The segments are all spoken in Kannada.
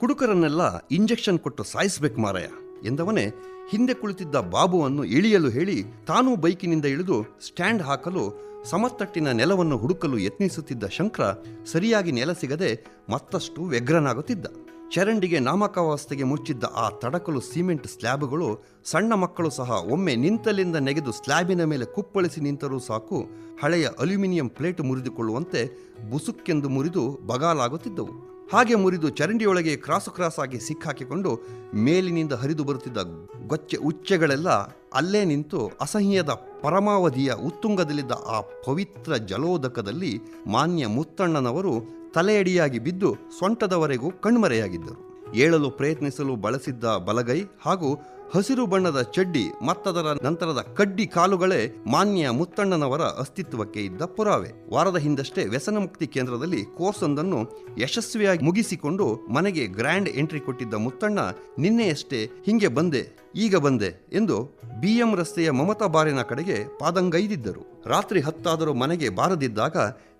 ಕುಡುಕರನ್ನೆಲ್ಲ ಇಂಜೆಕ್ಷನ್ ಕೊಟ್ಟು ಸಾಯಿಸ್ಬೇಕು ಮಾರಾಯ ಎಂದವನೇ ಹಿಂದೆ ಕುಳಿತಿದ್ದ ಬಾಬುವನ್ನು ಇಳಿಯಲು ಹೇಳಿ ತಾನೂ ಬೈಕಿನಿಂದ ಇಳಿದು ಸ್ಟ್ಯಾಂಡ್ ಹಾಕಲು ಸಮತಟ್ಟಿನ ನೆಲವನ್ನು ಹುಡುಕಲು ಯತ್ನಿಸುತ್ತಿದ್ದ ಶಂಕರ ಸರಿಯಾಗಿ ನೆಲ ಸಿಗದೆ ಮತ್ತಷ್ಟು ವ್ಯಗ್ರನಾಗುತ್ತಿದ್ದ. ಚರಂಡಿಗೆ ನಾಮಕಾವಸ್ಥೆಗೆ ಮುಚ್ಚಿದ್ದ ಆ ತಡಕಲು ಸಿಮೆಂಟ್ ಸ್ಲ್ಯಾಬ್ಗಳು ಸಣ್ಣ ಮಕ್ಕಳು ಸಹ ಒಮ್ಮೆ ನಿಂತಲಿಂದ ನೆಗೆದು ಸ್ಲ್ಯಾಬಿನ ಮೇಲೆ ಕುಪ್ಪಳಿಸಿ ನಿಂತರೂ ಸಾಕು ಹಳೆಯ ಅಲ್ಯೂಮಿನಿಯಂ ಪ್ಲೇಟ್ ಮುರಿದುಕೊಳ್ಳುವಂತೆ ಬುಸುಕ್ಕೆಂದು ಮುರಿದು ಬಗಾಲಾಗುತ್ತಿದ್ದವು. ಹಾಗೆ ಮುರಿದು ಚರಂಡಿಯೊಳಗೆ ಕ್ರಾಸು ಕ್ರಾಸ್ ಆಗಿ ಸಿಕ್ಕಾಕಿಕೊಂಡು ಮೇಲಿನಿಂದ ಹರಿದು ಬರುತ್ತಿದ್ದ ಗೊಚ್ಚೆ ಉಚ್ಚೆಗಳೆಲ್ಲ ಅಲ್ಲೇ ನಿಂತು ಅಸಹ್ಯದ ಪರಮಾವಧಿಯ ಉತ್ತುಂಗದಲ್ಲಿದ್ದ ಆ ಪವಿತ್ರ ಜಲೋದಕದಲ್ಲಿ ಮಾನ್ಯ ಮುತ್ತಣ್ಣನವರು ತಲೆಯಡಿಯಾಗಿ ಬಿದ್ದು ಸೊಂಟದವರೆಗೂ ಕಣ್ಮರೆಯಾಗಿದ್ದರು. ಏಳಲು ಪ್ರಯತ್ನಿಸಲು ಬಳಸಿದ್ದ ಬಲಗೈ ಹಾಗೂ ಹಸಿರು ಬಣ್ಣದ ಚಡ್ಡಿ, ಮತ್ತದರ ನಂತರದ ಕಡ್ಡಿ ಕಾಲುಗಳೇ ಮಾನ್ಯ ಮುತ್ತಣ್ಣನವರ ಅಸ್ತಿತ್ವಕ್ಕೆ ಇದ್ದ ಪುರಾವೆ. ವಾರದ ಹಿಂದಷ್ಟೇ ವ್ಯಸನ ಮುಕ್ತಿ ಕೇಂದ್ರದಲ್ಲಿ ಕೋರ್ಸ್ ಒಂದನ್ನು ಯಶಸ್ವಿಯಾಗಿ ಮುಗಿಸಿಕೊಂಡು ಮನೆಗೆ ಗ್ರ್ಯಾಂಡ್ ಎಂಟ್ರಿ ಕೊಟ್ಟಿದ್ದ ಮುತ್ತಣ್ಣ, ನಿನ್ನೆಯಷ್ಟೇ ಹಿಂಗೆ ಬಂದೆ, ಈಗ ಬಂದೆ ಎಂದು ಬಿಎಂ ರಸ್ತೆಯ ಮಮತಾ ಬಾರಿನ ಕಡೆಗೆ ಪಾದಂಗೈದಿದ್ದರು. ರಾತ್ರಿ ಹತ್ತಾದರೂ ಮನೆಗೆ ಬಾರದಿದ್ದಾಗ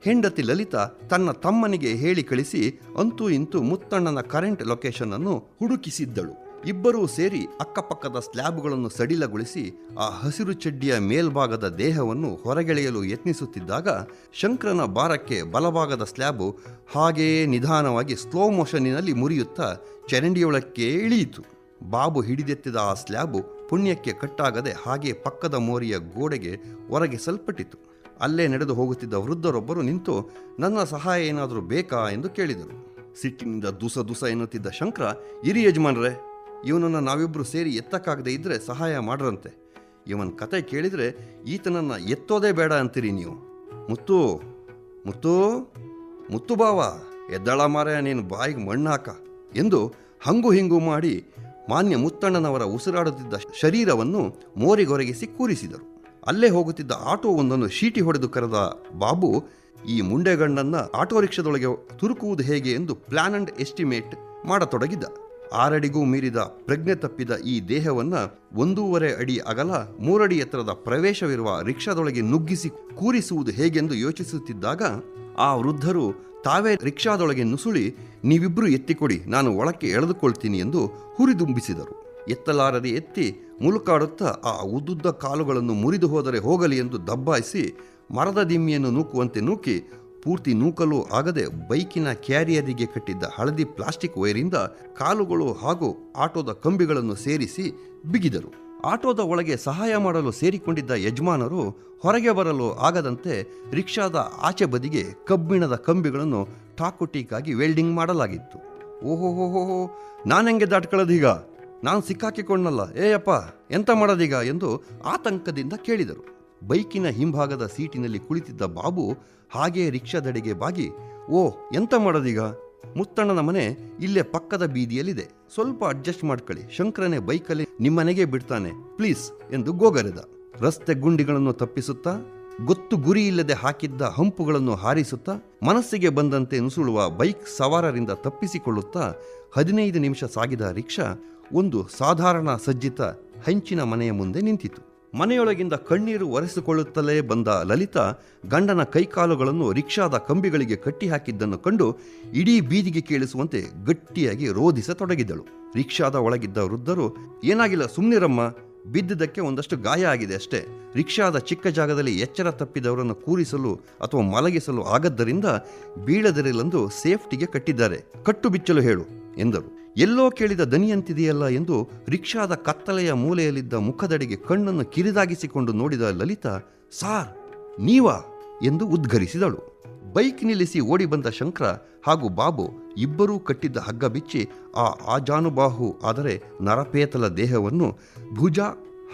ಹೆಂಡತಿ ಲಲಿತಾ ತನ್ನ ತಮ್ಮನಿಗೆ ಹೇಳಿ ಕಳಿಸಿ ಅಂತೂ ಇಂತೂ ಮುತ್ತಣ್ಣನ ಕರೆಂಟ್ ಲೊಕೇಶನ್ ಅನ್ನು ಹುಡುಕಿಸಿದ್ದಳು. ಇಬ್ಬರೂ ಸೇರಿ ಅಕ್ಕಪಕ್ಕದ ಸ್ಲ್ಯಾಬ್ಗಳನ್ನು ಸಡಿಲಗೊಳಿಸಿ ಆ ಹಸಿರು ಚಡ್ಡಿಯ ಮೇಲ್ಭಾಗದ ದೇಹವನ್ನು ಹೊರಗೆಳೆಯಲು ಯತ್ನಿಸುತ್ತಿದ್ದಾಗ ಶಂಕರನ ಭಾರಕ್ಕೆ ಬಲಭಾಗದ ಸ್ಲ್ಯಾಬು ಹಾಗೆಯೇ ನಿಧಾನವಾಗಿ ಸ್ಲೋ ಮೋಷನ್ನಿನಲ್ಲಿ ಮುರಿಯುತ್ತಾ ಚರಂಡಿಯೊಳಕ್ಕೆ ಇಳಿಯಿತು. ಬಾಬು ಹಿಡಿದೆತ್ತಿದ ಆ ಸ್ಲ್ಯಾಬು ಪುಣ್ಯಕ್ಕೆ ಕಟ್ಟಾಗದೆ ಹಾಗೆ ಪಕ್ಕದ ಮೋರಿಯ ಗೋಡೆಗೆ ಹೊರಗೆ ಸಲ್ಪಟ್ಟಿತು. ಅಲ್ಲೇ ನಡೆದು ಹೋಗುತ್ತಿದ್ದ ವೃದ್ಧರೊಬ್ಬರು ನಿಂತು, ನನ್ನ ಸಹಾಯ ಏನಾದರೂ ಬೇಕಾ? ಎಂದು ಕೇಳಿದರು. ಸಿಟ್ಟಿನಿಂದ ದುಸ ದುಸ ಎನ್ನುತ್ತಿದ್ದ ಶಂಕರ, ಇರಿ ಯಜಮಾನ್ರೆ ಇವನನ್ನು ನಾವಿಬ್ಬರು ಸೇರಿ ಎತ್ತಕ್ಕಾಗದೇ ಇದ್ದರೆ ಸಹಾಯ ಮಾಡ್ರಂತೆ. ಇವನ ಕತೆ ಕೇಳಿದರೆ ಈತನನ್ನು ಎತ್ತೋದೇ ಬೇಡ ಅಂತೀರಿ ನೀವು. ಮುತ್ತು ಮುತ್ತು ಮುತ್ತು ಬಾವ, ಎದ್ದಳ ಮಾರ ನೀನು ಬಾಯಿಗೆ ಮಣ್ಣಾಕ ಎಂದು ಹಂಗು ಹಿಂಗು ಮಾಡಿ ಮಾನ್ಯ ಮುತ್ತಣ್ಣನವರ ಉಸಿರಾಡುತ್ತಿದ್ದ ಶರೀರವನ್ನು ಮೋರಿಗೊರಗಿಸಿ ಕೂರಿಸಿದರು. ಅಲ್ಲೇ ಹೋಗುತ್ತಿದ್ದ ಆಟೋ ಒಂದನ್ನು ಶೀಟಿ ಹೊಡೆದು ಕರೆದ ಬಾಬು, ಈ ಮುಂಡೆಗಣ್ಣನ್ನು ಆಟೋ ರಿಕ್ಷಾದೊಳಗೆ ತುರುಕುವುದು ಹೇಗೆ ಎಂದು ಪ್ಲಾನ್ ಅಂಡ್ ಎಸ್ಟಿಮೇಟ್ ಮಾಡತೊಡಗಿದ್ದ. ಆರಡಿಗೂ ಮೀರಿದ ಪ್ರಜ್ಞೆ ತಪ್ಪಿದ ಈ ದೇಹವನ್ನ ಒಂದೂವರೆ ಅಡಿ ಅಗಲ, ಮೂರಡಿ ಎತ್ತರದ ಪ್ರವೇಶವಿರುವ ರಿಕ್ಷಾದೊಳಗೆ ನುಗ್ಗಿಸಿ ಕೂರಿಸುವುದು ಹೇಗೆಂದು ಯೋಚಿಸುತ್ತಿದ್ದಾಗ ಆ ವೃದ್ಧರು ತಾವೇ ರಿಕ್ಷಾದೊಳಗೆ ನುಸುಳಿ ನೀವಿಬ್ಬರು ಎತ್ತಿಕೊಡಿ, ನಾನು ಒಳಕ್ಕೆ ಎಳೆದುಕೊಳ್ತೀನಿ ಎಂದು ಹುರಿದುಂಬಿಸಿದರು. ಎತ್ತಲಾರದೆ ಎತ್ತಿ ಮುಲುಕಾಡುತ್ತಾ ಆ ಉದ್ದುದ್ದ ಕಾಲುಗಳನ್ನು ಮುರಿದು ಹೋದರೆ ಹೋಗಲಿ ಎಂದು ದಬ್ಬಾಯಿಸಿ ಮರದ ದಿಮ್ಮಿಯನ್ನು ನೂಕುವಂತೆ ನೂಕಿ ಪೂರ್ತಿ ನೂಕಲು ಆಗದೆ ಬೈಕಿನ ಕ್ಯಾರಿಯರಿಗೆ ಕಟ್ಟಿದ್ದ ಹಳದಿ ಪ್ಲಾಸ್ಟಿಕ್ ವೈರಿಂದ ಕಾಲುಗಳು ಹಾಗೂ ಆಟೋದ ಕಂಬಿಗಳನ್ನು ಸೇರಿಸಿ ಬಿಗಿದರು. ಆಟೋದ ಒಳಗೆ ಸಹಾಯ ಮಾಡಲು ಸೇರಿಕೊಂಡಿದ್ದ ಯಜಮಾನರು ಹೊರಗೆ ಬರಲು ಆಗದಂತೆ ರಿಕ್ಷಾದ ಆಚೆ ಬದಿಗೆ ಕಬ್ಬಿಣದ ಕಂಬಿಗಳನ್ನು ಟಾಕುಟೀಕಾಗಿ ವೆಲ್ಡಿಂಗ್ ಮಾಡಲಾಗಿತ್ತು. ಓಹೋಹೋಹೋ ನಾನೆಂಗೆ ದಾಟ್ಕೊಳ್ಳೋದೀಗ ನಾನು ಸಿಕ್ಕಾಕಿಕೊಂಡಲ್ಲ. ಏಯಪ್ಪ, ಎಂತ ಮಾಡೋದೀಗ? ಎಂದು ಆತಂಕದಿಂದ ಕೇಳಿದರು. ಬೈಕಿನ ಹಿಂಭಾಗದ ಸೀಟಿನಲ್ಲಿ ಕುಳಿತಿದ್ದ ಬಾಬು ಹಾಗೇ ರಿಕ್ಷಾದಡೆಗೆ ಬಾಗಿ, ಓ, ಎಂತ ಮಾಡೋದೀಗ? ಮುತ್ತಣ್ಣನ ಮನೆ ಇಲ್ಲೇ ಪಕ್ಕದ ಬೀದಿಯಲ್ಲಿದೆ. ಸ್ವಲ್ಪ ಅಡ್ಜಸ್ಟ್ ಮಾಡ್ಕೊಳ್ಳಿ ಶಂಕರನೇ ಬೈಕಲ್ಲಿ ನಿಮ್ಮನೆಗೆ ಬಿಡ್ತಾನೆ. ಪ್ಲೀಸ್, ಎಂದು ಗೋಗರೆದ. ರಸ್ತೆ ಗುಂಡಿಗಳನ್ನು ತಪ್ಪಿಸುತ್ತಾ, ಗೊತ್ತು ಗುರಿ ಇಲ್ಲದೆ ಹಾಕಿದ್ದ ಹಂಪುಗಳನ್ನು ಹಾರಿಸುತ್ತಾ, ಮನಸ್ಸಿಗೆ ಬಂದಂತೆ ನುಸುಳುವ ಬೈಕ್ ಸವಾರರಿಂದ ತಪ್ಪಿಸಿಕೊಳ್ಳುತ್ತಾ, ಹದಿನೈದು ನಿಮಿಷ ಸಾಗಿದ ರಿಕ್ಷಾ ಒಂದು ಸಾಧಾರಣ ಸಜ್ಜಿತ ಹಂಚಿನ ಮನೆಯ ಮುಂದೆ ನಿಂತಿತು. ಮನೆಯೊಳಗಿಂದ ಕಣ್ಣೀರು ಒರೆಸಿಕೊಳ್ಳುತ್ತಲೇ ಬಂದ ಲಲಿತಾ ಗಂಡನ ಕೈಕಾಲುಗಳನ್ನು ರಿಕ್ಷಾದ ಕಂಬಿಗಳಿಗೆ ಕಟ್ಟಿ ಹಾಕಿದ್ದನ್ನು ಕಂಡು ಇಡೀ ಬೀದಿಗೆ ಕೇಳಿಸುವಂತೆ ಗಟ್ಟಿಯಾಗಿ ರೋಧಿಸತೊಡಗಿದ್ದಳು ರಿಕ್ಷಾದ ಒಳಗಿದ್ದ ವೃದ್ಧರು, ಏನಾಗಿಲ್ಲ ಸುಮ್ಮನಿರಮ್ಮ ಬಿದ್ದಿದ್ದಕ್ಕೆ ಒಂದಷ್ಟು ಗಾಯ ಆಗಿದೆ ಅಷ್ಟೇ. ರಿಕ್ಷಾದ ಚಿಕ್ಕ ಜಾಗದಲ್ಲಿ ಎಚ್ಚರ ತಪ್ಪಿದವರನ್ನು ಕೂರಿಸಲು ಅಥವಾ ಮಲಗಿಸಲು ಆಗದ್ದರಿಂದ ಬೀಳದಿರಲೆಂದು ಸೇಫ್ಟಿಗೆ ಕಟ್ಟಿದ್ದಾರೆ. ಕಟ್ಟು ಬಿಚ್ಚಲು ಹೇಳು, ಎಂದರು. ಎಲ್ಲೋ ಕೇಳಿದ ದನಿಯಂತಿದೆಯಲ್ಲ ಎಂದು ರಿಕ್ಷಾದ ಕತ್ತಲೆಯ ಮೂಲೆಯಲ್ಲಿದ್ದ ಮುಖದಡೆಗೆ ಕಣ್ಣನ್ನು ಕಿರಿದಾಗಿಸಿಕೊಂಡು ನೋಡಿದ ಲಲಿತಾ, ಸಾರ್, ನೀವಾ? ಎಂದು ಉದ್ಘರಿಸಿದಳು ಬೈಕ್ ನಿಲ್ಲಿಸಿ ಓಡಿ ಬಂದ ಶಂಕರ ಹಾಗೂ ಬಾಬು ಇಬ್ಬರೂ ಕಟ್ಟಿದ್ದ ಹಗ್ಗ ಬಿಚ್ಚಿ ಆ ಆಜಾನುಬಾಹು, ಆದರೆ ನರಪೇತಲ ದೇಹವನ್ನು ಭುಜ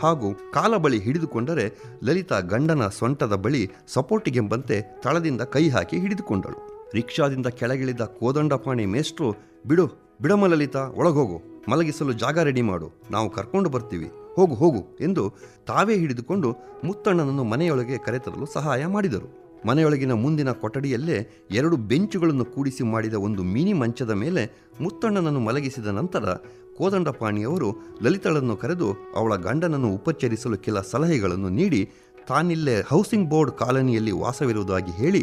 ಹಾಗೂ ಕಾಲ ಬಳಿ ಹಿಡಿದುಕೊಂಡರೆ ಲಲಿತಾ ಗಂಡನ ಸೊಂಟದ ಬಳಿ ಸಪೋರ್ಟಿಗೆಂಬಂತೆ ತಳದಿಂದ ಕೈ ಹಾಕಿ ಹಿಡಿದುಕೊಂಡಳು. ರಿಕ್ಷಾದಿಂದ ಕೆಳಗಿಳಿದ ಕೋದಂಡಪಾಣಿ ಮೇಷ್ಟ್ರು, ಬಿಡು ಬಿಡಮ್ಮ ಲಲಿತಾ ಒಳಗೋಗು ಮಲಗಿಸಲು ಜಾಗ ರೆಡಿ ಮಾಡು. ನಾವು ಕರ್ಕೊಂಡು ಬರ್ತೀವಿ. ಹೋಗು ಹೋಗು ಎಂದು ತಾವೇ ಹಿಡಿದುಕೊಂಡು ಮುತ್ತಣ್ಣನನ್ನು ಮನೆಯೊಳಗೆ ಕರೆತರಲು ಸಹಾಯ ಮಾಡಿದರು. ಮನೆಯೊಳಗಿನ ಮುಂದಿನ ಕೊಠಡಿಯಲ್ಲೇ ಎರಡು ಬೆಂಚುಗಳನ್ನು ಕೂಡಿಸಿ ಮಾಡಿದ ಒಂದು ಮಿನಿ ಮಂಚದ ಮೇಲೆ ಮುತ್ತಣ್ಣನನ್ನು ಮಲಗಿಸಿದ ನಂತರ ಕೋದಂಡಪಾಣಿಯವರು ಲಲಿತಳನ್ನು ಕರೆದು ಅವಳ ಗಂಡನನ್ನು ಉಪಚರಿಸಲು ಕೆಲ ಸಲಹೆಗಳನ್ನು ನೀಡಿ ತಾನಿಲ್ಲೇ ಹೌಸಿಂಗ್ ಬೋರ್ಡ್ ಕಾಲನಿಯಲ್ಲಿ ವಾಸವಿರುವುದಾಗಿ ಹೇಳಿ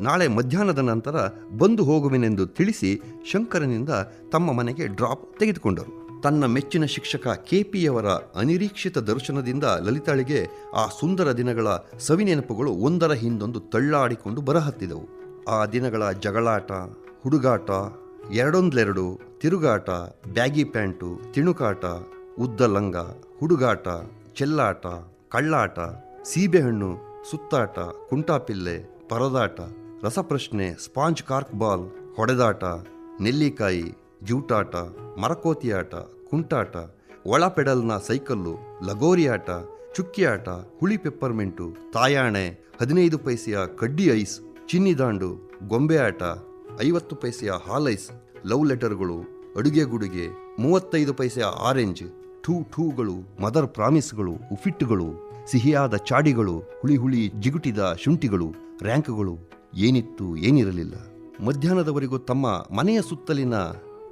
ನಾಳೆ ಮಧ್ಯಾಹ್ನದ ನಂತರ ಬಂದು ಹೋಗುವೆನೆಂದು ತಿಳಿಸಿ ಶಂಕರನಿಂದ ತಮ್ಮ ಮನೆಗೆ ಡ್ರಾಪ್ ತೆಗೆದುಕೊಂಡರು. ತನ್ನ ಮೆಚ್ಚಿನ ಶಿಕ್ಷಕ ಕೆಪಿಯವರ ಅನಿರೀಕ್ಷಿತ ದರ್ಶನದಿಂದ ಲಲಿತಾಳಿಗೆ ಆ ಸುಂದರ ದಿನಗಳ ಸವಿನೆನಪುಗಳು ಒಂದರ ಹಿಂದೊಂದು ತಳ್ಳಾಡಿಕೊಂಡು ಬರಹತ್ತಿದವು. ಆ ದಿನಗಳ ಜಗಳಾಟ, ಹುಡುಗಾಟ ಎರಡೊಂದೆರಡು ತಿರುಗಾಟ, ಬ್ಯಾಗಿ ಪ್ಯಾಂಟು, ತಿಣುಕಾಟ ಉದ್ದ ಲಂಗ ಹುಡುಗಾಟ, ಚೆಲ್ಲಾಟ, ಕಳ್ಳಾಟ, ಸೀಬೆಹಣ್ಣು, ಸುತ್ತಾಟ, ಕುಂಟಾಪಿಲ್ಲೆ, ಪರದಾಟ ರಸಪ್ರಶ್ನೆ, ಸ್ಪಾಂಜ್ ಕಾರ್ಕ್ ಬಾಲ್, ಹೊಡೆದಾಟ, ನೆಲ್ಲಿಕಾಯಿ, ಜೂಟಾಟ ಮರಕೋತಿ ಆಟ ಕುಂಟಾಟ ಒಳ ಪೆಡಲ್ನ ಸೈಕಲ್ಲು ಲಗೋರಿ ಆಟ ಚುಕ್ಕಿ ಆಟ ಹುಳಿ ಪೆಪ್ಪರ್ಮೆಂಟು, ತಾಯಾಣೆ, ಹದಿನೈದು ಪೈಸೆಯ ಕಡ್ಡಿ ಐಸ್, ಚಿನ್ನಿದಾಂಡು ಗೊಂಬೆ ಆಟ ಐವತ್ತು ಪೈಸೆಯ ಹಾಲೈಸ್ ಲವ್ ಲೆಟರ್ಗಳು ಅಡುಗೆ ಗುಡುಗೆ ಮೂವತ್ತೈದು ಪೈಸೆಯ ಆರೆಂಜ್ ಟೂ ಟೂಗಳು ಮದರ್ ಪ್ರಾಮಿಸ್ಗಳು ಉಫಿಟ್ಟುಗಳು ಸಿಹಿಯಾದ ಚಾಡಿಗಳು, ಹುಳಿ ಹುಳಿ ಜಿಗುಟಿದ ಶುಂಠಿಗಳು, ರ್ಯಾಂಕ್ಗಳು. ಏನಿತ್ತು, ಏನಿರಲಿಲ್ಲ. ಮಧ್ಯಾಹ್ನದವರೆಗೂ ತಮ್ಮ ಮನೆಯ ಸುತ್ತಲಿನ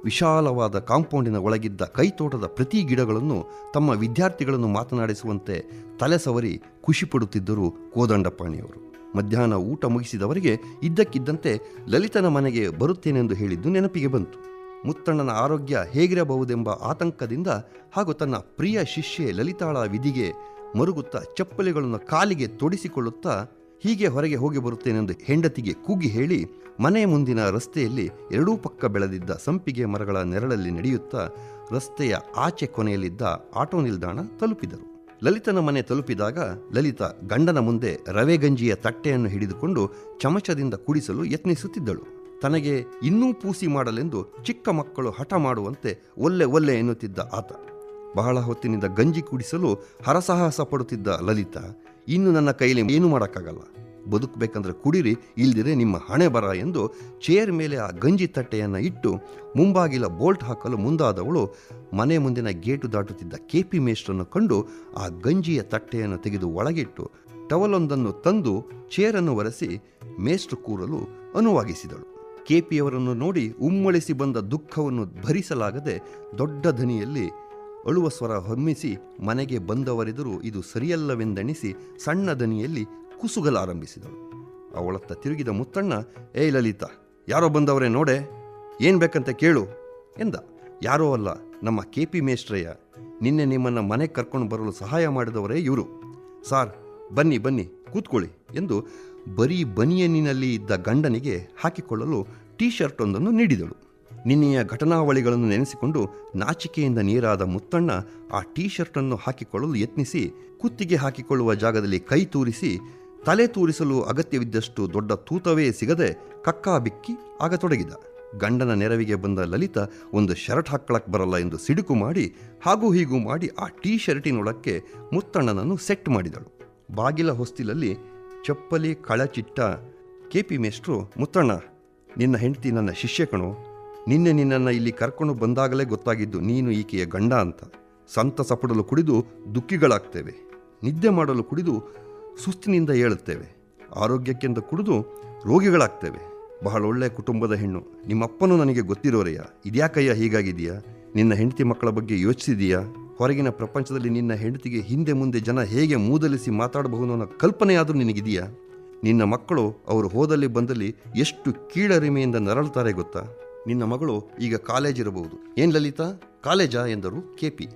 ವಿಶಾಲವಾದ ಕಾಂಪೌಂಡಿನ ಒಳಗಿದ್ದ ಕೈತೋಟದ ಪ್ರತಿ ಗಿಡಗಳನ್ನು ತಮ್ಮ ವಿದ್ಯಾರ್ಥಿಗಳನ್ನು ಮಾತನಾಡಿಸುವಂತೆ ತಲೆ ಸವರಿ ಖುಷಿಪಡುತ್ತಿದ್ದರು ಕೋದಂಡಪ್ಪಾಣಿಯವರು ಮಧ್ಯಾಹ್ನ ಊಟ ಮುಗಿಸಿದವರಿಗೆ ಇದ್ದಕ್ಕಿದ್ದಂತೆ ಲಲಿತನ ಮನೆಗೆ ಬರುತ್ತೇನೆಂದು ಹೇಳಿದ್ದು ನೆನಪಿಗೆ ಬಂತು. ಮುತ್ತಣ್ಣನ ಆರೋಗ್ಯ ಹೇಗಿರಬಹುದೆಂಬ ಆತಂಕದಿಂದ ಹಾಗೂ ತನ್ನ ಪ್ರಿಯ ಶಿಷ್ಯೆ ಲಲಿತಾಳ ವಿಧಿಗೆ ಮರುಗುತ್ತಾ ಚಪ್ಪಲಿಗಳನ್ನು ಕಾಲಿಗೆ ತೊಡಿಸಿಕೊಳ್ಳುತ್ತಾ ಹೀಗೆ ಹೊರಗೆ ಹೋಗಿ ಬರುತ್ತೇನೆಂದು ಹೆಂಡತಿಗೆ ಕೂಗಿ ಹೇಳಿ ಮನೆ ಮುಂದಿನ ರಸ್ತೆಯಲ್ಲಿ ಎರಡೂ ಪಕ್ಕ ಬೆಳೆದಿದ್ದ ಸಂಪಿಗೆ ಮರಗಳ ನೆರಳಲ್ಲಿ ನಡೆಯುತ್ತಾ ರಸ್ತೆಯ ಆಚೆ ಕೊನೆಯಲ್ಲಿದ್ದ ಆಟೋ ನಿಲ್ದಾಣ ತಲುಪಿದರು. ಲಲಿತನ ಮನೆ ತಲುಪಿದಾಗ ಲಲಿತ ಗಂಡನ ಮುಂದೆ ರವೆ ಗಂಜಿಯ ತಟ್ಟೆಯನ್ನು ಹಿಡಿದುಕೊಂಡು ಚಮಚದಿಂದ ಕುಡಿಸಲು ಯತ್ನಿಸುತ್ತಿದ್ದಳು. ತನಗೆ ಇನ್ನೂ ಪೂಸಿ ಮಾಡಲೆಂದು ಚಿಕ್ಕ ಮಕ್ಕಳು ಹಠ ಮಾಡುವಂತೆ ಒಲ್ಲೆ ಒಲ್ಲೆ ಎನ್ನುತ್ತಿದ್ದ ಆತ. ಬಹಳ ಹೊತ್ತಿನಿಂದ ಗಂಜಿ ಕುಡಿಸಲು ಹರಸಾಹಸ ಪಡುತ್ತಿದ್ದ ಲಲಿತ ಇನ್ನು ನನ್ನ ಕೈಲಿ ಏನು ಮಾಡೋಕ್ಕಾಗಲ್ಲ. ಬದುಕಬೇಕಂದ್ರೆ ಕುಡಿರಿ ಇಲ್ದಿರೆ ನಿಮ್ಮ ಹಣೆ ಬರ ಎಂದು ಚೇರ್ ಮೇಲೆ ಆ ಗಂಜಿ ತಟ್ಟೆಯನ್ನು ಇಟ್ಟು ಮುಂಬಾಗಿಲ ಬೋಲ್ಟ್ ಹಾಕಲು ಮುಂದಾದವಳು ಮನೆ ಮುಂದಿನ ಗೇಟು ದಾಟುತ್ತಿದ್ದ ಕೆ ಪಿ ಮೇಸ್ಟ್ರನ್ನು ಕಂಡು ಆ ಗಂಜಿಯ ತಟ್ಟೆಯನ್ನು ತೆಗೆದು ಒಳಗಿಟ್ಟು ಟವಲೊಂದನ್ನು ತಂದು ಚೇರನ್ನು ಒರೆಸಿ ಮೇಷ್ಟ್ರು ಕೂರಲು ಅನುವಾಗಿಸಿದಳು. ಕೆಪಿಯವರನ್ನು ನೋಡಿ ಉಮ್ಮಳಿಸಿ ಬಂದ ದುಃಖವನ್ನು ಭರಿಸಲಾಗದೆ ದೊಡ್ಡ ಧನಿಯಲ್ಲಿ ಅಳುವ ಸ್ವರ ಹೊಮ್ಮಿಸಿ ಮನೆಗೆ ಬಂದವರೆದುರು ಇದು ಸರಿಯಲ್ಲವೆಂದೆಣಿಸಿ ಸಣ್ಣ ದನಿಯಲ್ಲಿ ಕುಸುಗಲಾರಂಭಿಸಿದಳು. ಅವಳತ್ತ ತಿರುಗಿದ ಮುತ್ತಣ್ಣ ಏ ಲಲಿತಾ, ಯಾರೋ ಬಂದವರೇ ನೋಡೆ, ಏನು ಬೇಕಂತ ಕೇಳು, ಎಂದ. ಯಾರೋ ಅಲ್ಲ, ನಮ್ಮ ಕೆ ಪಿ ಮೇಷ್ಟ್ರಯ್ಯ. ನಿನ್ನೆ ನಿಮ್ಮನ್ನು ಮನೆಗೆ ಕರ್ಕೊಂಡು ಬರಲು ಸಹಾಯ ಮಾಡಿದವರೇ ಇವರು. ಸಾರ್, ಬನ್ನಿ ಬನ್ನಿ, ಕೂತ್ಕೊಳ್ಳಿ, ಎಂದು ಬರೀ ಬನಿಯನಿನಲ್ಲಿ ಇದ್ದ ಗಂಡನಿಗೆ ಹಾಕಿಕೊಳ್ಳಲು ಟೀ ಶರ್ಟ್ ಒಂದನ್ನು ನೀಡಿದಳು. ನಿನ್ನೆಯ ಘಟನಾವಳಿಗಳನ್ನು ನೆನೆಸಿಕೊಂಡು ನಾಚಿಕೆಯಿಂದ ನೀರಾದ ಮುತ್ತಣ್ಣ ಆ ಟೀ ಶರ್ಟನ್ನು ಹಾಕಿಕೊಳ್ಳಲು ಯತ್ನಿಸಿ, ಕುತ್ತಿಗೆ ಹಾಕಿಕೊಳ್ಳುವ ಜಾಗದಲ್ಲಿ ಕೈ ತೂರಿಸಿ, ತಲೆ ತೂರಿಸಲು ಅಗತ್ಯವಿದ್ದಷ್ಟು ದೊಡ್ಡ ತೂತವೇ ಸಿಗದೆ ಕಕ್ಕಾ ಬಿಕ್ಕಿ ಆಗತೊಡಗಿದ. ಗಂಡನ ನೆರವಿಗೆ ಬಂದ ಲಲಿತ ಒಂದು ಶರ್ಟ್ ಹಾಕ್ಕೊಳಕ್ ಬರಲ್ಲ ಎಂದು ಸಿಡುಕು ಮಾಡಿ, ಹಾಗೂ ಹೀಗೂ ಮಾಡಿ ಆ ಟೀ ಶರ್ಟಿನೊಳಕ್ಕೆ ಮುತ್ತಣ್ಣನನ್ನು ಸೆಟ್ ಮಾಡಿದಳು. ಬಾಗಿಲ ಹೊಸ್ತಿಲಲ್ಲಿ ಚಪ್ಪಲಿ, ಕಳಚಿಟ್ಟ ಕೆ ಪಿ ಮೇಷ್ಟ್ರು, ಮುತ್ತಣ್ಣ, ನಿನ್ನ ಹೆಂಡತಿ ನನ್ನ ಶಿಷ್ಯ ಕಣೋ ನಿನ್ನೆ ನಿನ್ನನ್ನು ಇಲ್ಲಿ ಕರ್ಕೊಂಡು ಬಂದಾಗಲೇ ಗೊತ್ತಾಗಿದ್ದು ನೀನು ಈಕೆಯ ಗಂಡ ಅಂತ. ಸಂತಸ ಪಡಲು ಕುಡಿದು ದುಃಖಿಗಳಾಗ್ತೇವೆ. ನಿದ್ದೆ ಮಾಡಲು ಕುಡಿದು ಸುಸ್ತಿನಿಂದ ಏಳುತ್ತೇವೆ. ಆರೋಗ್ಯಕ್ಕೆಂದು ಕುಡಿದು ರೋಗಿಗಳಾಗ್ತೇವೆ. ಬಹಳ ಒಳ್ಳೆಯ ಕುಟುಂಬದ ಹೆಣ್ಣು. ನಿಮ್ಮಪ್ಪನೂ ನನಗೆ ಗೊತ್ತಿರೋರೆಯ ಇದ್ಯಾಕಯ್ಯ ಹೀಗಾಗಿದೆಯಾ ನಿನ್ನ ಹೆಂಡತಿ ಮಕ್ಕಳ ಬಗ್ಗೆ ಯೋಚಿಸಿದೀಯಾ ಹೊರಗಿನ ಪ್ರಪಂಚದಲ್ಲಿ ನಿನ್ನ ಹೆಂಡತಿಗೆ ಹಿಂದೆ ಮುಂದೆ ಜನ ಹೇಗೆ ಮೂದಲಿಸಿ ಮಾತಾಡಬಹುದು ಅನ್ನೋ ಕಲ್ಪನೆಯಾದರೂ ನಿನಗಿದೆಯಾ? ನಿನ್ನ ಮಕ್ಕಳು ಅವರು ಹೋದಲ್ಲಿ ಬಂದಲ್ಲಿ ಎಷ್ಟು ಕೀಳರಿಮೆಯಿಂದ ನರಳುತ್ತಾರೆ ಗೊತ್ತಾ? ನಿನ್ನ ಮಗಳು ಈಗ ಕಾಲೇಜ್ ಇರಬಹುದು. ಏನ್ ಲಲಿತಾ? ಕಾಲೇಜಾ ಎಂದರು K P.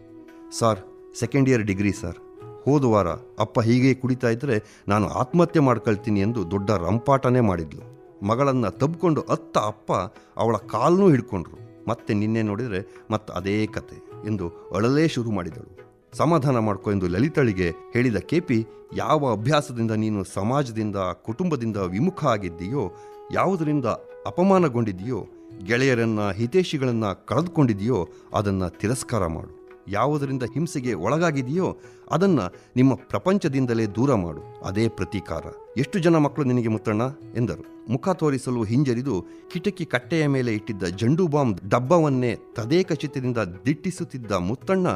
Sir second year degree sir. ಹೋದ ವಾರ ಅಪ್ಪ ಹೀಗೆ ಕುಡಿತಾ ಇದ್ದರೆ ನಾನು ಆತ್ಮಹತ್ಯೆ ಮಾಡ್ಕೊಳ್ತೀನಿ ಎಂದು ದೊಡ್ಡ ರಂಪಾಟನೇ ಮಾಡಿದ್ಲು. ಮಗಳನ್ನು ತಬ್ಕೊಂಡು ಅತ್ತ ಅಪ್ಪ ಅವಳ ಕಾಲನ್ನೂ ಹಿಡ್ಕೊಂಡ್ರು. ಮತ್ತೆ ನಿನ್ನೆ ನೋಡಿದರೆ ಮತ್ತೆ ಅದೇ ಕತೆ ಎಂದು ಅಳಲೇ ಶುರು ಮಾಡಿದಳು. ಸಮಾಧಾನ ಮಾಡ್ಕೊ ಎಂದು ಲಲಿತಳಿಗೆ ಹೇಳಿದ ಕೆಪಿ ಯಾವ ಅಭ್ಯಾಸದಿಂದ ನೀನು ಸಮಾಜದಿಂದ, ಕುಟುಂಬದಿಂದ ವಿಮುಖ ಆಗಿದ್ದೀಯೋ, ಯಾವುದರಿಂದ ಅಪಮಾನಗೊಂಡಿದೆಯೋ ಗೆಳೆಯರನ್ನ ಹಿತೇಶಿಗಳನ್ನು ಕಳೆದುಕೊಂಡಿದೆಯೋ ಅದನ್ನು ತಿರಸ್ಕಾರ ಮಾಡು. ಯಾವುದರಿಂದ ಹಿಂಸೆಗೆ ಒಳಗಾಗಿದೆಯೋ ಅದನ್ನ ನಿಮ್ಮ ಪ್ರಪಂಚದಿಂದಲೇ ದೂರ ಮಾಡು. ಅದೇ ಪ್ರತೀಕಾರ. ಎಷ್ಟು ಜನ ಮಕ್ಕಳು ನಿನಗೆ ಮುತ್ತಣ್ಣ? ಎಂದರು. ಮುಖ ತೋರಿಸಲು ಹಿಂಜರಿದು ಕಿಟಕಿ ಕಟ್ಟೆಯ ಮೇಲೆ ಇಟ್ಟಿದ್ದ ಜಂಡು ಬಾಂಬ್ ಡಬ್ಬವನ್ನೇ ತದೇಕ ಚಿತ್ತದಿಂದ ದಿಟ್ಟಿಸುತ್ತಿದ್ದ ಮುತ್ತಣ್ಣ,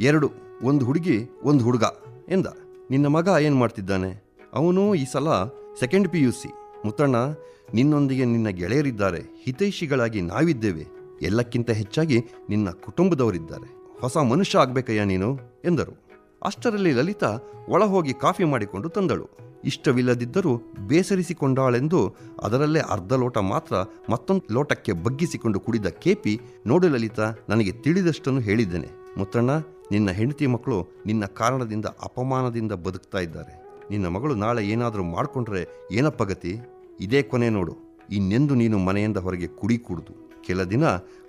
ಎರಡು, ಒಂದು ಹುಡುಗಿ, ಒಂದು ಹುಡುಗ ಎಂದ. ನಿನ್ನ ಮಗ ಏನು ಮಾಡ್ತಿದ್ದಾನೆ? ಅವನು ಈ ಸಲ second P U C Muttanna, ನಿನ್ನೊಂದಿಗೆ ನಿನ್ನ ಗೆಳೆಯರಿದ್ದಾರೆ. ಹಿತೈಷಿಗಳಾಗಿ ನಾವಿದ್ದೇವೆ. ಎಲ್ಲಕ್ಕಿಂತ ಹೆಚ್ಚಾಗಿ ನಿನ್ನ ಕುಟುಂಬದವರಿದ್ದಾರೆ. ಹೊಸ ಮನುಷ್ಯ ಆಗ್ಬೇಕಯ್ಯ ನೀನು, ಎಂದರು. ಅಷ್ಟರಲ್ಲಿ ಲಲಿತಾ ಒಳ ಹೋಗಿ ಕಾಫಿ ಮಾಡಿಕೊಂಡು ತಂದಳು. ಇಷ್ಟವಿಲ್ಲದಿದ್ದರೂ ಬೇಸರಿಸಿಕೊಂಡಾಳೆಂದು ಅದರಲ್ಲೇ ಅರ್ಧ ಲೋಟ ಮಾತ್ರ ಮತ್ತೊಂದು ಲೋಟಕ್ಕೆ ಬಗ್ಗಿಸಿಕೊಂಡು ಕುಡಿದ ಕೇಪಿ, ನೋಡು ಲಲಿತಾ, ನನಗೆ ತಿಳಿದಷ್ಟನ್ನು ಹೇಳಿದ್ದೇನೆ. ಮುತ್ತಣ್ಣ, ನಿನ್ನ ಹೆಂಡತಿ ಮಕ್ಕಳು ನಿನ್ನ ಕಾರಣದಿಂದ ಅಪಮಾನದಿಂದ ಬದುಕ್ತಾ ಇದ್ದಾರೆ. ನಿನ್ನ ಮಗಳು ನಾಳೆ ಏನಾದರೂ ಮಾಡಿಕೊಂಡ್ರೆ ಏನಪ್ಪ ಗತಿ? ಇದೇ ಕೊನೆ ನೋಡು. ಇನ್ನೆಂದು ನೀನು ಮನೆಯಿಂದ ಹೊರಗೆ ಕುಡಿ ಕುಡಿದು. ಕೆಲ ದಿನ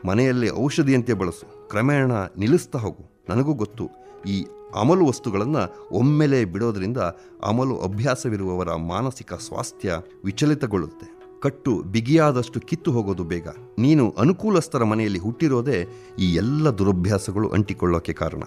ಮನೆಯಲ್ಲೇ ಔಷಧಿಯಂತೆ ಬಳಸು. ಕ್ರಮೇಣ ನಿಲ್ಲಿಸ್ತಾ ಹೋಗು. ನನಗೂ ಗೊತ್ತು. ಈ ಅಮಲು ವಸ್ತುಗಳನ್ನು ಒಮ್ಮೆಲೆ ಬಿಡೋದರಿಂದ ಅಮಲು ಅಭ್ಯಾಸವಿರುವವರ ಮಾನಸಿಕ ಸ್ವಾಸ್ಥ್ಯ ವಿಚಲಿತಗೊಳ್ಳುತ್ತೆ. ಕಟ್ಟು ಬಿಗಿಯಾದಷ್ಟು ಕಿತ್ತು ಹೋಗೋದು ಬೇಗ. ನೀನು ಅನುಕೂಲಸ್ಥರ ಮನೆಯಲ್ಲಿ ಹುಟ್ಟಿರೋದೇ ಈ ಎಲ್ಲ ದುರಭ್ಯಾಸಗಳು ಅಂಟಿಕೊಳ್ಳೋಕೆ ಕಾರಣ.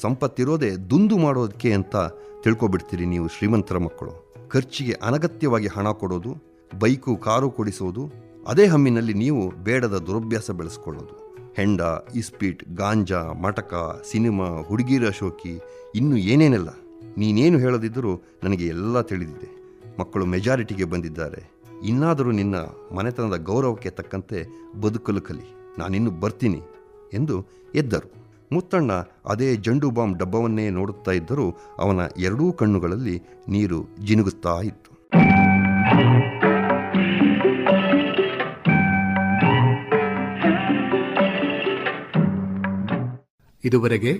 ಸಂಪತ್ತಿರೋದೇ ದುಂದು ಮಾಡೋದಕ್ಕೆ ಅಂತ ತಿಳ್ಕೊಬಿಡ್ತೀರಿ ನೀವು ಶ್ರೀಮಂತರ ಮಕ್ಕಳು. ಖರ್ಚಿಗೆ ಅನಗತ್ಯವಾಗಿ ಹಣ ಕೊಡೋದು, ಬೈಕು, ಕಾರು ಕೊಡಿಸೋದು, ಅದೇ ಹಮ್ಮಿನಲ್ಲಿ ನೀವು ಬೇಡದ ದುರಭ್ಯಾಸ ಬೆಳೆಸ್ಕೊಳ್ಳೋದು. ಹೆಂಡ, ಇಸ್ಪೀಟ್, ಗಾಂಜಾ, ಮಟಕ, ಸಿನಿಮಾ, ಹುಡುಗಿರ ಶೋಕಿ, ಇನ್ನೂ ಏನೇನೆಲ್ಲ? ನೀನೇನು ಹೇಳದಿದ್ದರೂ ನನಗೆ ಎಲ್ಲ ತಿಳಿದಿದೆ. ಮಕ್ಕಳು ಮೆಜಾರಿಟಿಗೆ ಬಂದಿದ್ದಾರೆ. ಇನ್ನಾದರೂ ನಿನ್ನ ಮನೆತನದ ಗೌರವಕ್ಕೆ ತಕ್ಕಂತೆ ಬದುಕಲು ಕಲಿ. ನಾನಿನ್ನು ಬರ್ತೀನಿ ಎಂದು ಎದ್ದರು. ಮುತ್ತಣ್ಣ ಅದೇ ಜಂಡು ಬಾಂಬ್ ಡಬ್ಬವನ್ನೇ ನೋಡುತ್ತಾ ಇದ್ದರೂ ಅವನ ಎರಡೂ ಕಣ್ಣುಗಳಲ್ಲಿ ನೀರು ಜಿನುಗುತ್ತಾ ಇತ್ತು. ಇದುವರೆಗೆ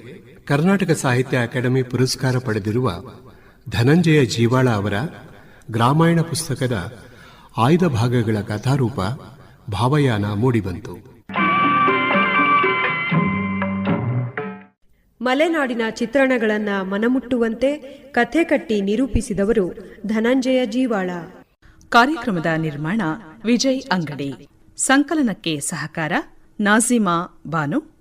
ಕರ್ನಾಟಕ ಸಾಹಿತ್ಯ ಅಕಾಡೆಮಿ ಪುರಸ್ಕಾರ ಪಡೆದಿರುವ ಧನಂಜಯ ಜೀವಾಳ ಅವರ ಗ್ರಾಮಾಯಣ ಪುಸ್ತಕದ ಆಯ್ದ ಭಾಗಗಳ ಕಥಾರೂಪ ಭಾವಯಾನ ಮೂಡಿಬಂತು. ಮಲೆನಾಡಿನ ಚಿತ್ರಣಗಳನ್ನ ಮನಮುಟ್ಟುವಂತೆ ಕಥೆ ಕಟ್ಟಿ ನಿರೂಪಿಸಿದವರು ಧನಂಜಯ ಜೀವಾಳ. ಕಾರ್ಯಕ್ರಮದ ನಿರ್ಮಾಣ ವಿಜಯ್ ಅಂಗಡಿ. ಸಂಕಲನಕ್ಕೆ ಸಹಕಾರ ನಾಜಿಮಾ ಬಾನು.